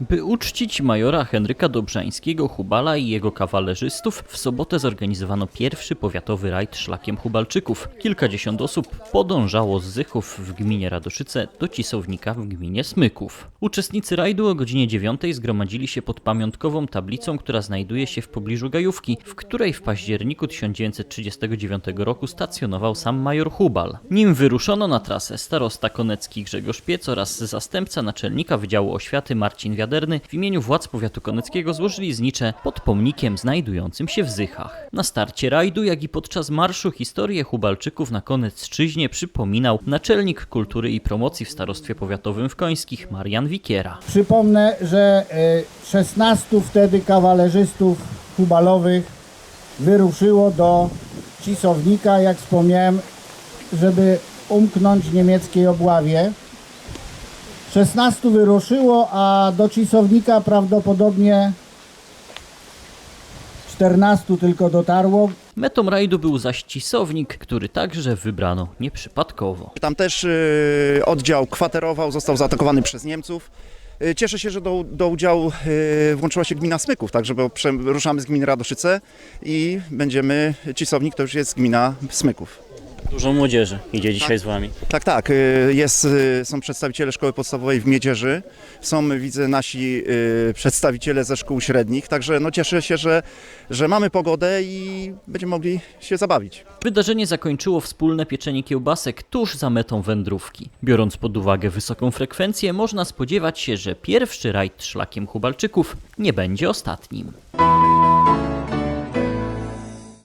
By uczcić majora Henryka Dobrzańskiego Hubala i jego kawalerzystów, w sobotę zorganizowano pierwszy powiatowy rajd szlakiem Hubalczyków. Kilkadziesiąt osób podążało z Zychów w gminie Radoszyce do Cisownika w gminie Smyków. Uczestnicy rajdu o godzinie 9 zgromadzili się pod pamiątkową tablicą, która znajduje się w pobliżu Gajówki, w której w październiku 1939 roku stacjonował sam major Hubal. Nim wyruszono na trasę, starosta konecki Grzegorz Piec oraz zastępca naczelnika Wydziału Oświaty Marcin Wiaderny w imieniu władz powiatu koneckiego złożyli znicze pod pomnikiem znajdującym się w Zychach. Na starcie rajdu, jak i podczas marszu historię Hubalczyków na Konecczyźnie przypominał naczelnik kultury i promocji w starostwie powiatowym w Końskich Marian Wikiera. Przypomnę, że e, 16 wtedy kawalerzystów hubalowych wyruszyło do Cisownika, jak wspomniałem, żeby umknąć niemieckiej obławie. 16 wyruszyło, a do Cisownika prawdopodobnie 14 tylko dotarło. Metą rajdu był zaś Cisownik, który także wybrano nieprzypadkowo. Tam też y, oddział kwaterował, został zaatakowany przez Niemców. Y, Cieszę się, że do, do udziału y, włączyła się gmina Smyków, także bo prze, ruszamy z gminy Radoszyce i będziemy, Cisownik to już jest gmina Smyków. Dużo młodzieży idzie dzisiaj z wami. Tak, tak, y, jest, y, są przedstawiciele szkoły podstawowej w Miedzierzy, są widzę nasi y, przedstawiciele ze szkół średnich, także no cieszę się, że, że mamy pogodę i będziemy mogli się zabawić. Wydarzenie zakończyło wspólne pieczenie kiełbasek tuż za metą wędrówki. Biorąc pod uwagę wysoką frekwencję, można spodziewać się, że pierwszy rajd szlakiem Hubalczyków nie będzie ostatnim.